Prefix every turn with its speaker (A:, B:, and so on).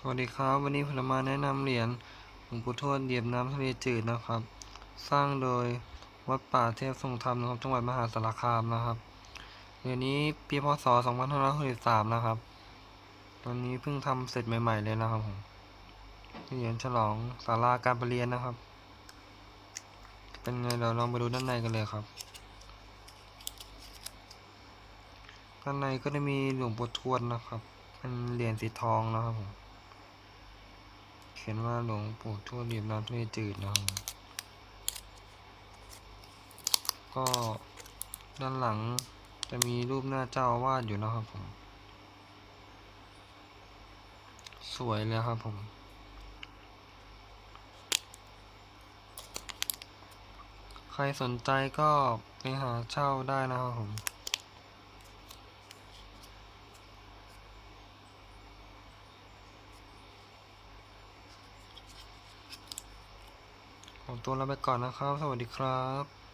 A: สวัสดีครับ วันนี้ผมจะมาแนะนำเหรียญหลวงปู่ทวดเหยียบน้ำทะเลจืดนะครับ สร้างโดยวัดป่าเทพทรงธรรมนะครับจังหวัดมหาสารคามนะครับเหรียญนี้ปีพศ2563นะครับวันนี้เพิ่งทำเสร็จใหม่ ๆ เลยนะครับผมเหรียญฉลองศาลาการประเรียนนะครับ เป็นไงเราลองไปดูด้านในกันเลยครับด้านในก็จะมีหลวงปู่ทวดนะครับเป็นเหรียญสีทองนะครับผม ขียนว่าหลวงปู่ทวดเรียญน้ำทะเลจืดนะครับผมก็ด้านหลังจะมีรูปหน้าเจ้าอาวาดอยู่นะครับผม สวยเลยครับผมใครสนใจก็ไปหาเช่าได้นะครับผม ขอตัวลาไปก่อนนะครับ สวัสดีครับ